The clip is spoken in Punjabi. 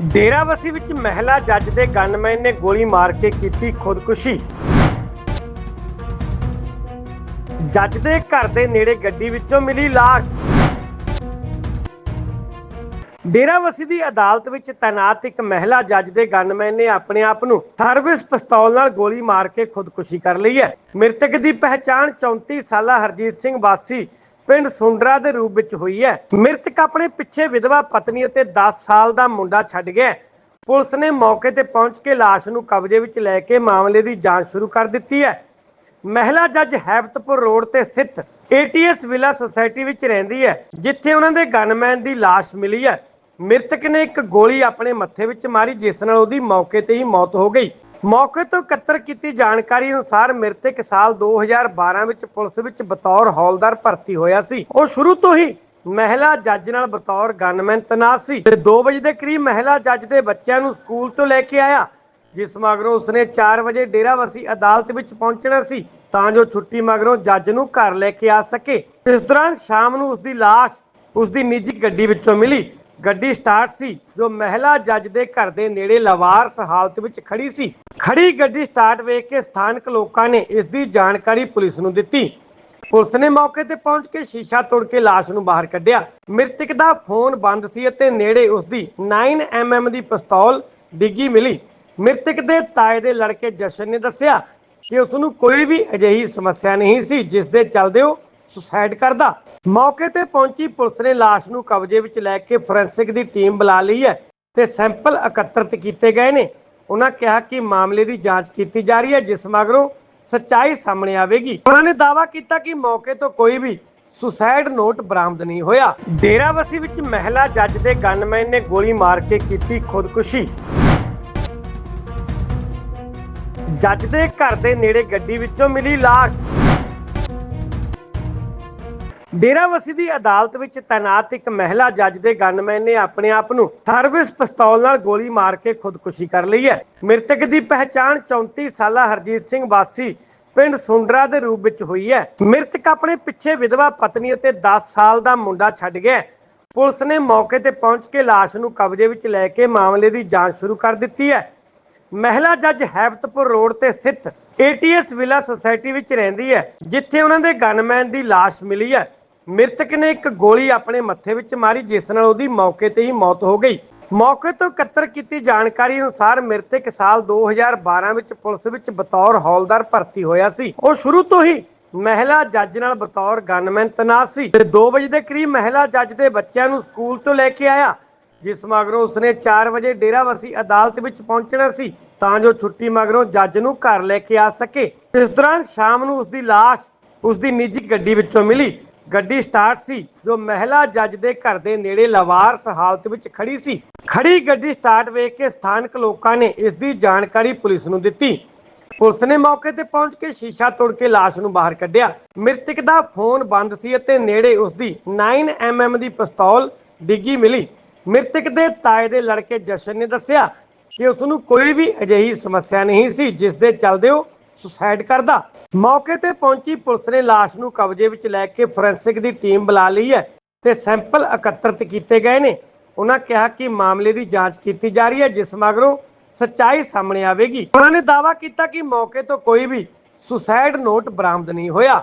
ਡੇਰਾਬੱਸੀ ਵਿੱਚ ਮਹਿਲਾ ਜੱਜ ਦੇ ਗਨਮੈਨ ਨੇ ਗੋਲੀ ਮਾਰ ਕੇ ਕੀਤੀ ਖੁਦਕੁਸ਼ੀ। ਜੱਜ ਦੇ ਘਰ ਦੇ ਨੇੜੇ ਗੱਡੀ ਵਿੱਚੋਂ ਮਿਲੀ ਲਾਸ਼। ਡੇਰਾਬੱਸੀ ਦੀ ਅਦਾਲਤ ਵਿੱਚ ਤਾਇਨਾਤ ਇੱਕ ਮਹਿਲਾ ਜੱਜ ਦੇ ਗਨਮੈਨ ਨੇ ਆਪਣੇ ਆਪ ਨੂੰ ਸਰਵਿਸ ਪਿਸਤੌਲ ਨਾਲ ਗੋਲੀ ਮਾਰ ਕੇ ਖੁਦਕੁਸ਼ੀ ਕਰ ਲਈ ਹੈ। ਮ੍ਰਿਤਕ ਦੀ ਪਹਿਚਾਣ 34 ਸਾਲਾ ਹਰਜੀਤ ਸਿੰਘ ਵਾਸੀ ਪਿੰਡ ਸੁੰਡਰਾ ਦੇ ਰੂਪ ਵਿੱਚ ਹੋਈ ਹੈ। ਮ੍ਰਿਤਕ ਆਪਣੇ ਪਿੱਛੇ ਵਿਧਵਾ ਪਤਨੀ ਅਤੇ 10 ਸਾਲ ਦਾ ਮੁੰਡਾ ਛੱਡ ਗਿਆ ਪੁਲਿਸ ਨੇ ਮੌਕੇ ਤੇ ਪਹੁੰਚ ਕੇ ਲਾਸ਼ ਨੂੰ ਕਬਜ਼ੇ ਵਿੱਚ ਲੈ ਕੇ ਮਾਮਲੇ ਦੀ ਜਾਂਚ ਸ਼ੁਰੂ ਕਰ ਦਿੱਤੀ ਹੈ। ਮਹਿਲਾ ਜੱਜ ਹੈਬਤਪੁਰ ਰੋਡ ਤੇ ਸਥਿਤ ਏਟੀਐਸ ਵਿਲਾ ਸੁਸਾਇਟੀ ਵਿੱਚ ਰਹਿੰਦੀ ਹੈ, ਜਿੱਥੇ ਉਹਨਾਂ ਦੇ ਗਨਮੈਨ ਦੀ ਲਾਸ਼ ਮਿਲੀ ਹੈ। ਮ੍ਰਿਤਕ ਨੇ ਇੱਕ ਗੋਲੀ ਆਪਣੇ ਮੱਥੇ ਵਿੱਚ ਮਾਰੀ, ਜਿਸ ਨਾਲ ਉਹਦੀ ਮੌਕੇ ਤੇ ਹੀ ਮੌਤ ਹੋ ਗਈ। ਮੌਕੇ ਤੋਂ ਇਕੱਤਰ ਕੀਤੀ ਜਾਣਕਾਰੀ ਅਨੁਸਾਰ ਮ੍ਰਿਤਕ ਸਾਲ 2012 ਵਿੱਚ ਪੁਲਿਸ ਵਿੱਚ ਬਤੌਰ ਹੌਲਦਾਰ ਭਰਤੀ ਹੋਇਆ ਸੀ। ਉਹ ਸ਼ੁਰੂ ਤੋਂ ਹੀ ਮਹਿਲਾ ਜੱਜ ਨਾਲ ਬਤੌਰ ਗਨਮੈਨ ਤੈਨਾਤ ਸੀ ਤੇ 2 ਵਜੇ ਦੇ ਕਰੀਬ ਮਹਿਲਾ ਜੱਜ ਦੇ ਬੱਚਿਆਂ ਨੂੰ ਸਕੂਲ ਤੋਂ ਲੈ ਕੇ ਆਇਆ, ਜਿਸ ਮਗਰੋਂ ਉਸਨੇ 4 ਵਜੇ ਡੇਰਾਵਸੀ ਅਦਾਲਤ ਵਿੱਚ ਪਹੁੰਚਣਾ ਸੀ ਤਾਂ ਜੋ ਛੁੱਟੀ ਮਗਰੋਂ ਜੱਜ ਨੂੰ ਘਰ ਲੈ ਕੇ ਆ ਸਕੇ। ਇਸ ਦੌਰਾਨ ਸ਼ਾਮ ਨੂੰ ਉਸਦੀ ਲਾਸ਼ ਉਸ ਨਿੱਜੀ ਗੱਡੀ ਵਿੱਚੋਂ ਮਿਲੀ। ਗੱਡੀ ਸਟਾਰਟ ਸੀ, ਜੋ ਮਹਿਲਾ ਜੱਜ ਦੇ ਘਰ ਦੇ ਨੇੜੇ ਲਵਾਰਸ ਹਾਲਤ ਵਿੱਚ ਖੜੀ ਸੀ। ਖੜੀ ਗੱਡੀ ਸਟਾਰਟ ਵੇਖ ਕੇ ਸਥਾਨਕ ਲੋਕਾਂ ਨੇ ਇਸ ਦੀ ਜਾਣਕਾਰੀ ਪੁਲਿਸ ਨੂੰ ਦਿੱਤੀ। ਪੁਲਿਸ ਨੇ ਮੌਕੇ ਤੇ ਪਹੁੰਚ ਕੇ ਸ਼ੀਸ਼ਾ ਤੋੜ ਕੇ ਲਾਸ਼ ਨੂੰ ਬਾਹਰ ਕੱਢਿਆ। ਮ੍ਰਿਤਕ ਦਾ ਫੋਨ ਬੰਦ ਸੀ ਅਤੇ ਨੇੜੇ ਉਸ ਦੀ 9mm ਦੀ ਪਿਸਤੌਲ ਡਿੱਗੀ ਮਿਲੀ। ਮ੍ਰਿਤਕ ਦੇ ਤਾਏ ਦੇ ਲੜਕੇ ਜਸ਼ਨ ਨੇ ਦੱਸਿਆ ਕਿ ਉਸ ਨੂੰ ਕੋਈ ਵੀ ਅਜਿਹੀ ਸਮੱਸਿਆ ਨਹੀਂ ਸੀ, ਜਿਸ ਦੇ ਚੱਲਦੇ ਉਹ ਸੁਸਾਇਡ ਕਰਦਾ। ਮੌਕੇ ਤੇ ਪਹੁੰਚੀ ਪੁਲਿਸ ਨੇ ਲਾਸ਼ ਨੂੰ ਕਬਜ਼ੇ ਵਿੱਚ ਲੈ ਕੇ ਫੋਰੈਂਸਿਕ ਦੀ ਟੀਮ ਬੁਲਾ ਲਈ ਹੈ ਤੇ ਸੈਂਪਲ ਇਕੱਤਰਿਤ ਕੀਤੇ ਗਏ ਨੇ। ਉਹਨਾਂ ਕਿਹਾ ਕਿ ਮਾਮਲੇ ਦੀ ਜਾਂਚ ਕੀਤੀ ਜਾ ਰਹੀ ਹੈ, ਜਿਸ ਮਗਰੋਂ ਸੱਚਾਈ ਸਾਹਮਣੇ ਆਵੇਗੀ। ਉਹਨਾਂ ਨੇ ਦਾਅਵਾ ਕੀਤਾ ਕਿ ਮੌਕੇ ਤੋਂ ਕੋਈ ਵੀ ਸੁਸਾਇਡ ਨੋਟ ਬਰਾਮਦ ਨਹੀਂ ਹੋਇਆ। ਡੇਰਾਬੱਸੀ ਵਿੱਚ ਮਹਿਲਾ ਜੱਜ ਦੇ ਗਨਮੈਨ ਨੇ ਗੋਲੀ ਮਾਰ ਕੇ ਕੀਤੀ ਖੁਦਕੁਸ਼ੀ। ਜੱਜ ਦੇ ਘਰ ਦੇ ਨੇੜੇ ਗੱਡੀ ਵਿੱਚੋਂ ਮਿਲੀ ਲਾਸ਼। ਡੇਰਾਬੱਸੀ ਦੀ ਅਦਾਲਤ ਵਿੱਚ ਤਾਇਨਾਤ ਇੱਕ ਮਹਿਲਾ ਜੱਜ ਦੇ ਗਨਮੈਨ ਨੇ ਆਪਣੇ ਆਪ ਨੂੰ ਸਰਵਿਸ ਪਿਸਤੌਲ ਨਾਲ ਗੋਲੀ ਮਾਰ ਕੇ ਖੁਦਕੁਸ਼ੀ ਕਰ ਲਈ ਹੈ। ਮ੍ਰਿਤਕ ਦੀ ਪਹਿਚਾਣ 34 ਸਾਲਾ ਹਰਜੀਤ ਸਿੰਘ ਵਾਸੀ ਪਿੰਡ ਸੁੰਡਰਾ ਦੇ ਰੂਪ ਵਿੱਚ ਹੋਈ ਹੈ। ਮ੍ਰਿਤਕ ਆਪਣੇ ਪਿੱਛੇ ਵਿਧਵਾ ਪਤਨੀ ਅਤੇ 10 ਸਾਲ ਦਾ ਮੁੰਡਾ ਛੱਡ ਗਿਆ ਪੁਲਿਸ ਨੇ ਮੌਕੇ ਤੇ ਪਹੁੰਚ ਕੇ ਲਾਸ਼ ਨੂੰ ਕਬਜ਼ੇ ਵਿੱਚ ਲੈ ਕੇ ਮਾਮਲੇ ਦੀ ਜਾਂਚ ਸ਼ੁਰੂ ਕਰ ਦਿੱਤੀ ਹੈ। ਮਹਿਲਾ ਜੱਜ ਹੈਬਤਪੁਰ ਰੋਡ ਤੇ ਸਥਿਤ ਏਟੀਐਸ ਵਿਲਾ ਸੁਸਾਇਟੀ ਵਿੱਚ ਰਹਿੰਦੀ ਹੈ, ਜਿੱਥੇ ਉਹਨਾਂ ਦੇ ਗਨਮੈਨ ਦੀ ਲਾਸ਼ ਮਿਲੀ ਹੈ। ਮ੍ਰਿਤਕ ਨੇ ਇੱਕ ਗੋਲੀ ਆਪਣੇ ਮੱਥੇ ਵਿੱਚ ਮਾਰੀ, ਜਿਸ ਨਾਲ ਉਹਦੀ ਮੌਕੇ ਤੇ ਹੀ ਮੌਤ ਹੋ ਗਈ। ਮੌਕੇ ਤੋਂ ਇਕੱਤਰ ਕੀਤੀ ਜਾਣਕਾਰੀ ਅਨੁਸਾਰ ਮ੍ਰਿਤਕ ਸਾਲ 2012 ਵਿੱਚ ਪੁਲਿਸ ਵਿੱਚ ਬਤੌਰ ਹੌਲਦਾਰ ਭਰਤੀ ਹੋਇਆ ਸੀ। ਉਹ ਸ਼ੁਰੂ ਤੋਂ ਹੀ ਮਹਿਲਾ ਜੱਜ ਨਾਲ ਬਤੌਰ ਗਨਮੈਨ ਤੈਨਾਤ ਸੀ ਤੇ 2 ਵਜੇ ਦੇ ਕਰੀਬ ਮਹਿਲਾ ਜੱਜ ਦੇ ਬੱਚਿਆਂ ਨੂੰ ਸਕੂਲ ਤੋਂ ਲੈ ਕੇ ਆਇਆ, ਜਿਸ ਮਗਰੋਂ ਉਸਨੇ 4 ਵਜੇ ਡੇਰਾਵਸੀ ਅਦਾਲਤ ਵਿੱਚ ਪਹੁੰਚਣਾ ਸੀ ਤਾਂ ਜੋ ਛੁੱਟੀ ਮਗਰੋਂ ਜੱਜ ਨੂੰ ਘਰ ਲੈ ਕੇ ਆ ਸਕੇ। ਇਸ ਦੌਰਾਨ ਸ਼ਾਮ ਨੂੰ ਉਸਦੀ ਲਾਸ਼ ਉਸ ਨਿੱਜੀ ਗੱਡੀ ਵਿੱਚੋਂ ਮਿਲੀ। ਗੱਡੀ ਸਟਾਰਟ ਸੀ, ਜੋ ਮਹਿਲਾ ਜੱਜ ਦੇ ਘਰ ਦੇ ਨੇੜੇ ਲਵਾਰਸ ਹਾਲਤ ਵਿੱਚ ਖੜੀ ਸੀ। ਖੜੀ ਗੱਡੀ ਸਟਾਰਟ ਵੇਖ ਕੇ ਸਥਾਨਕ ਲੋਕਾਂ ਨੇ ਇਸ ਦੀ ਜਾਣਕਾਰੀ ਪੁਲਿਸ ਨੂੰ ਦਿੱਤੀ। ਪੁਲਿਸ ਨੇ ਮੌਕੇ ਤੇ ਪਹੁੰਚ ਕੇ ਸ਼ੀਸ਼ਾ ਤੋੜ ਕੇ ਲਾਸ਼ ਨੂੰ ਬਾਹਰ ਕੱਢਿਆ। ਮ੍ਰਿਤਕ ਦਾ ਫੋਨ ਬੰਦ ਸੀ ਅਤੇ ਨੇੜੇ ਉਸ ਦੀ 9mm ਦੀ ਪਿਸਤੌਲ ਡਿੱਗੀ ਮਿਲੀ। ਮ੍ਰਿਤਕ ਦੇ ਤਾਏ ਦੇ ਲੜਕੇ ਜਸ਼ਨ ਨੇ ਦੱਸਿਆ ਕਿ ਉਸ ਨੂੰ ਕੋਈ ਵੀ ਅਜਿਹੀ ਸਮੱਸਿਆ ਨਹੀਂ ਸੀ, ਜਿਸ ਦੇ ਚੱਲਦੇ ਉਹ ਸੁਸਾਇਡ ਕਰਦਾ। ਮੌਕੇ ਤੇ ਪਹੁੰਚੀ ਪੁਲਿਸ ਨੇ ਲਾਸ਼ ਨੂੰ ਕਬਜ਼ੇ ਵਿੱਚ ਲੈ ਕੇ ਫੋਰੈਂਸਿਕ ਦੀ ਟੀਮ ਬੁਲਾ ਲਈ ਹੈ ਤੇ ਸੈਂਪਲ ਇਕੱਤਰਿਤ ਕੀਤੇ ਗਏ ਨੇ। ਉਹਨਾਂ ਕਿਹਾ ਕਿ ਮਾਮਲੇ ਦੀ ਜਾਂਚ ਕੀਤੀ ਜਾ ਰਹੀ ਹੈ, ਜਿਸ ਮਗਰੋਂ ਸੱਚਾਈ ਸਾਹਮਣੇ ਆਵੇਗੀ। ਉਹਨਾਂ ਨੇ ਦਾਅਵਾ ਕੀਤਾ ਕਿ ਮੌਕੇ ਤੋਂ ਕੋਈ ਵੀ ਸੁਸਾਇਡ ਨੋਟ ਬਰਾਮਦ ਨਹੀਂ ਹੋਇਆ।